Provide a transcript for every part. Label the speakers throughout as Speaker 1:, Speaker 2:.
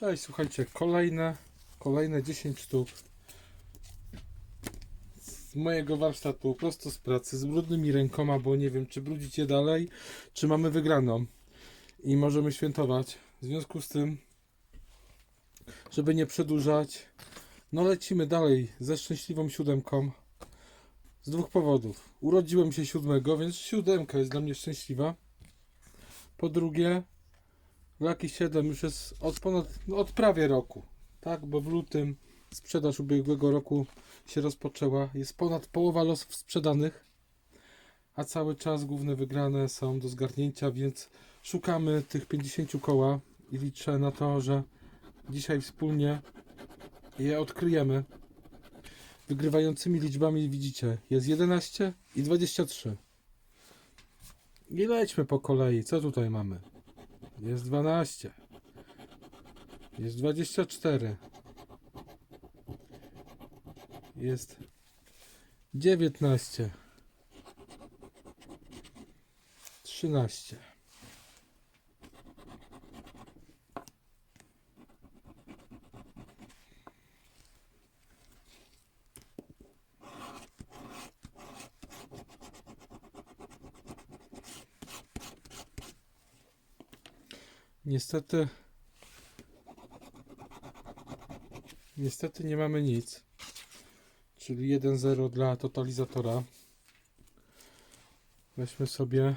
Speaker 1: Cześć, słuchajcie, kolejne, kolejne 10 sztuk z mojego warsztatu, prosto z pracy, z brudnymi rękoma, bo nie wiem, czy brudzić je dalej, czy mamy wygraną i możemy świętować. W związku z tym, żeby nie przedłużać, no lecimy dalej ze szczęśliwą siódemką z dwóch powodów. Urodziłem się siódmego, więc siódemka jest dla mnie szczęśliwa. Po drugie, Lucky 7 już jest od ponad, od prawie roku, tak, bo w lutym sprzedaż ubiegłego roku się rozpoczęła. Jest ponad połowa losów sprzedanych, a cały czas główne wygrane są do zgarnięcia, więc szukamy tych 50 koła i liczę na to, że dzisiaj wspólnie je odkryjemy. Wygrywającymi liczbami widzicie, jest 11 i 23. I lećmy po kolei. Co tutaj mamy? Jest 12. Jest 24. Jest 19. 13. Niestety. Niestety nie mamy nic. Czyli 1-0 dla totalizatora. Weźmy sobie.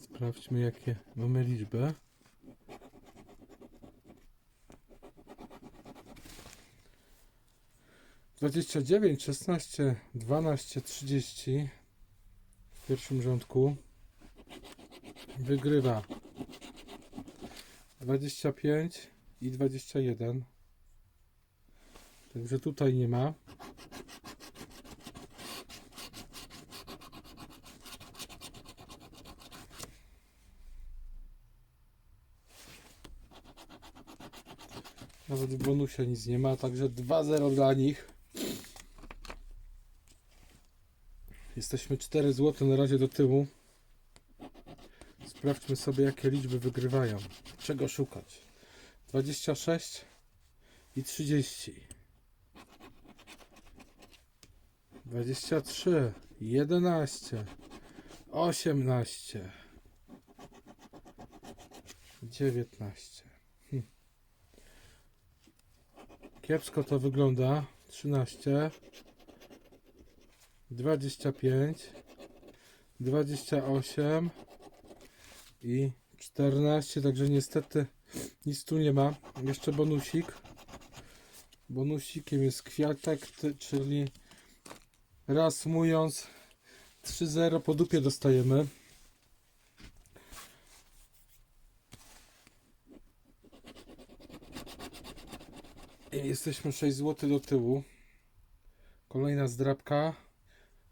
Speaker 1: Sprawdźmy jakie mamy liczby. Dwadzieścia dziewięć, szesnaście, dwanaście, trzydzieści w pierwszym rządku wygrywa 25 i 21 także tutaj nie ma. Nawet w bonusie nic nie ma także 2-0 dla nich Jesteśmy 4 zł na razie do tyłu. Sprawdźmy sobie, jakie liczby wygrywają. Czego szukać? 26 i 30. 23, 11, 18, 19. Hm. Kiepsko to wygląda. 13, 25, 28 i 14, także niestety nic tu nie ma. Jeszcze bonusik. Bonusikiem jest kwiatek, czyli reasumując 3-0 po dupie dostajemy. I jesteśmy 6 zł do tyłu. Kolejna zdrabka.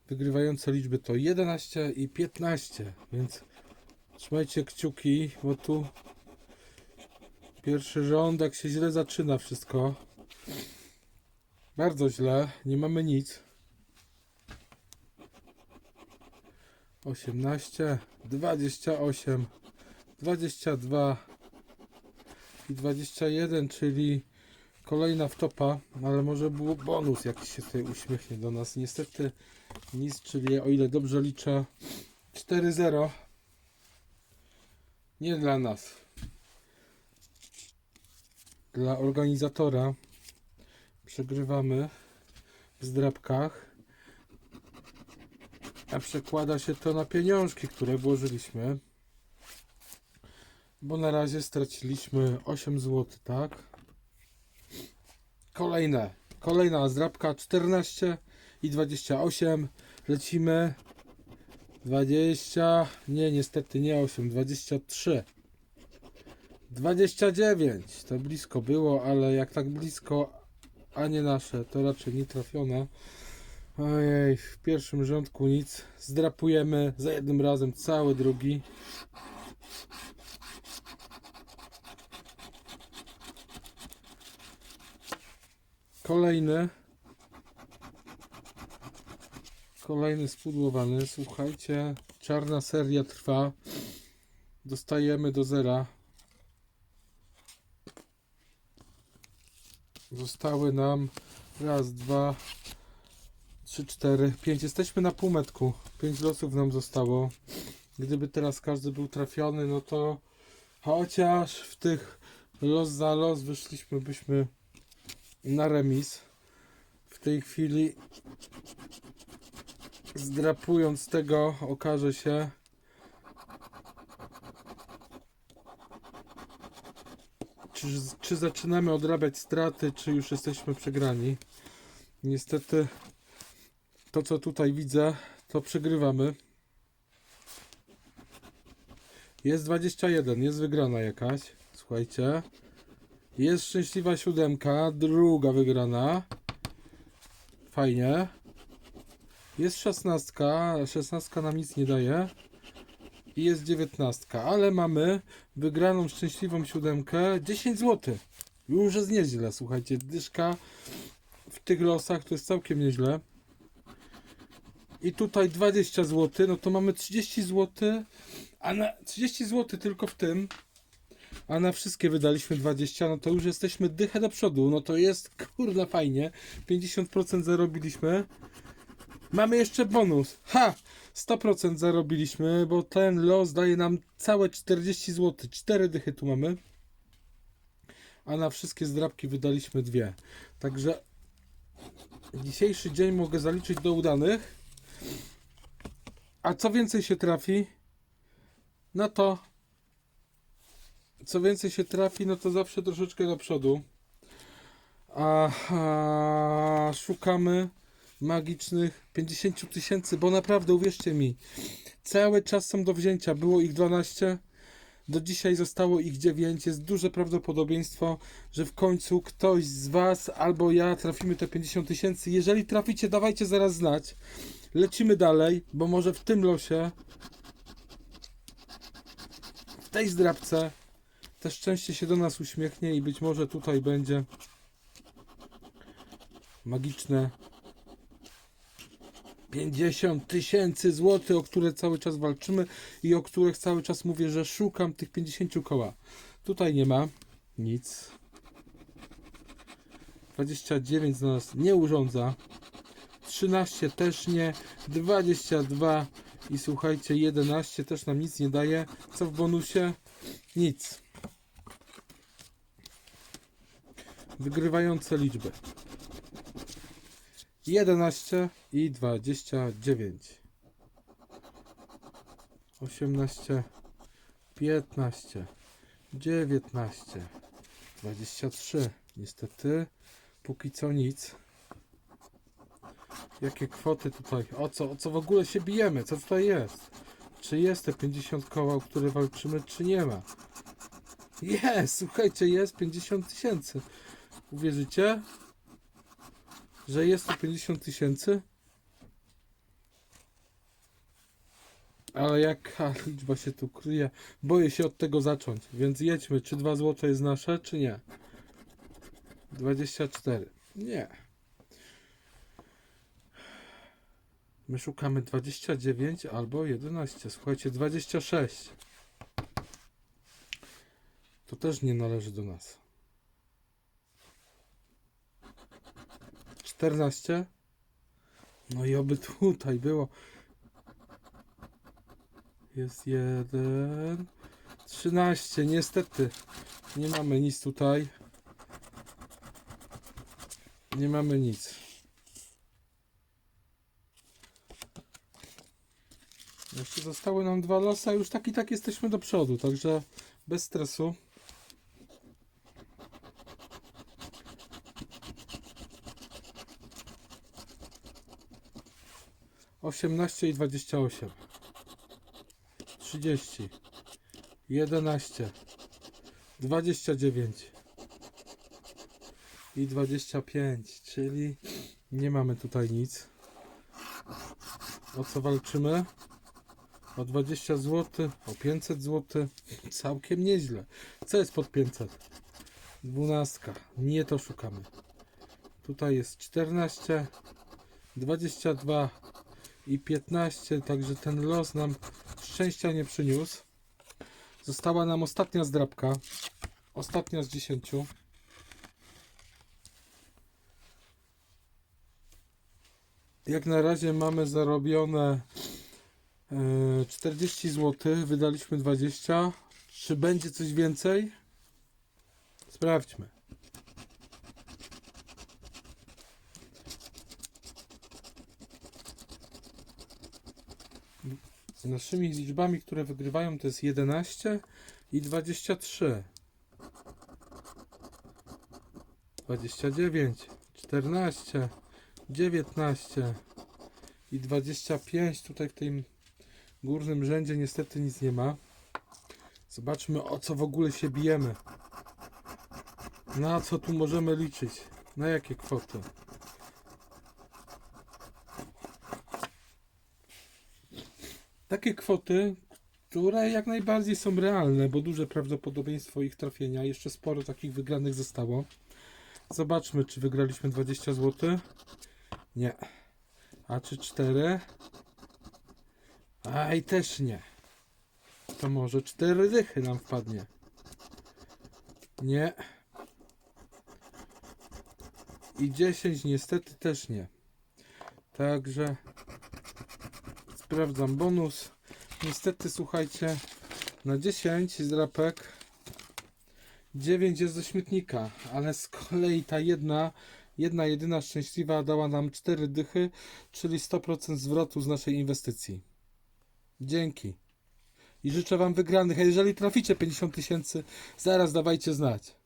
Speaker 1: Wygrywające liczby to 11 i 15, więc trzymajcie kciuki, bo tu pierwszy rządek się źle zaczyna wszystko. Bardzo źle, nie mamy nic. 18, 28, 22 i 21, czyli kolejna wtopa, ale może był bonus jakiś się tutaj uśmiechnie do nas. Niestety nic, czyli o ile dobrze liczę 4-0 nie dla nas dla organizatora przegrywamy w zdrabkach a przekłada się to na pieniążki, które włożyliśmy bo na razie straciliśmy 8 zł, tak? Kolejne, kolejna zdrabka 14 i 28 lecimy. 20 nie niestety nie 8 23 29 to blisko było ale jak tak blisko a nie nasze to raczej nie trafione. Ojej w pierwszym rządku nic. Zdrapujemy za jednym razem cały drugi kolejny Kolejny spudłowany. Słuchajcie, czarna seria trwa. Dostajemy do zera. Zostały nam raz, dwa, trzy, cztery, pięć. Jesteśmy na półmetku. Pięć losów nam zostało. Gdyby teraz każdy był trafiony, no to chociaż w tych los za los wyszliśmy byśmy na remis. W tej chwili zdrapując tego okaże się czy, czy zaczynamy odrabiać straty, czy już jesteśmy przegrani. Niestety to co tutaj widzę, to przegrywamy. Jest 21, jest wygrana jakaś. Słuchajcie. Jest szczęśliwa siódemka, druga wygrana. Fajnie. Jest szesnastka, szesnastka nam nic nie daje. I jest dziewiętnastka, ale mamy wygraną szczęśliwą siódemkę 10 zł. Już jest nieźle, słuchajcie. Dyszka w tych losach to jest całkiem nieźle. I tutaj 20 zł, no to mamy 30 zł, a na 30 zł tylko w tym, a na wszystkie wydaliśmy 20, no to już jesteśmy dychę do przodu, no to jest kurna fajnie, 50% zarobiliśmy. Mamy jeszcze bonus, ha! 100% zarobiliśmy, bo ten los daje nam całe 40 zł, 4 dychy tu mamy, a na wszystkie zdrabki wydaliśmy dwie. Także dzisiejszy dzień mogę zaliczyć do udanych. A co więcej się trafi, no to co więcej się trafi, no to zawsze troszeczkę do przodu. A, a szukamy magicznych 50 tysięcy, bo naprawdę uwierzcie mi, cały czas są do wzięcia. Było ich 12, do dzisiaj zostało ich 9. Jest duże prawdopodobieństwo, że w końcu ktoś z Was albo ja trafimy te 50 tysięcy. Jeżeli traficie, dawajcie zaraz znać. Lecimy dalej, bo może w tym losie, w tej zdrabce, te szczęście się do nas uśmiechnie i być może tutaj będzie magiczne 50 tysięcy złotych, o które cały czas walczymy i o których cały czas mówię, że szukam tych 50 koła. Tutaj nie ma nic. 29 za nas nie urządza. 13 też nie. 22 i słuchajcie, 11 też nam nic nie daje. Co w bonusie? Nic. Wygrywające liczby. 11 i 29. 18, 15, 19, 23. Niestety, póki co nic. Jakie kwoty tutaj? O co, o co w ogóle się bijemy? Co tutaj jest? Czy jest te 50 koła, o które walczymy, czy nie ma? Jest, słuchajcie, jest 50 tysięcy. Uwierzycie? Że jest to 50 tysięcy? Ale jaka liczba się tu kryje? Boję się od tego zacząć, więc jedźmy. Czy 2 złote jest nasze, czy nie? 24. Nie. My szukamy 29 albo 11. Słuchajcie, 26. To też nie należy do nas. 14. No i oby tutaj było. Jest jeden. 13. Niestety. Nie mamy nic tutaj. Nie mamy nic. Jeszcze zostały nam dwa losy, a już tak i tak jesteśmy do przodu, także bez stresu. Osiemnaście i dwadzieścia osiem. Trzydzieści. Jedenaście. Dwadzieścia dziewięć. I dwadzieścia pięć, czyli nie mamy tutaj nic. O co walczymy? O 20 zł, o 500 zł. Całkiem nieźle. Co jest pod 500? Dwunastka. Nie to szukamy. Tutaj jest 14, 22 i 15, także ten los nam szczęścia nie przyniósł. Została nam ostatnia zdrabka. Ostatnia z 10. Jak na razie mamy zarobione e, 40 zł, wydaliśmy 20. Czy będzie coś więcej? Sprawdźmy. Naszymi liczbami, które wygrywają, to jest 11 i 23. 29, 14, 19 i 25. Tutaj w tym górnym rzędzie niestety nic nie ma. Zobaczmy o co w ogóle się bijemy. Na co tu możemy liczyć? Na jakie kwoty? Takie kwoty, które jak najbardziej są realne, bo duże prawdopodobieństwo ich trafienia. Jeszcze sporo takich wygranych zostało. Zobaczmy, czy wygraliśmy 20 zł. Nie. A czy 4? A i też nie. To może 4 dychy nam wpadnie. Nie. I 10 niestety też nie. Także sprawdzam bonus. Niestety słuchajcie, na 10 zdrapek 9 jest ze śmietnika, ale z kolei ta jedna, jedna jedyna szczęśliwa dała nam 4 dychy, czyli 100% zwrotu z naszej inwestycji. Dzięki. I życzę Wam wygranych. A jeżeli traficie 50 tysięcy, zaraz dawajcie znać.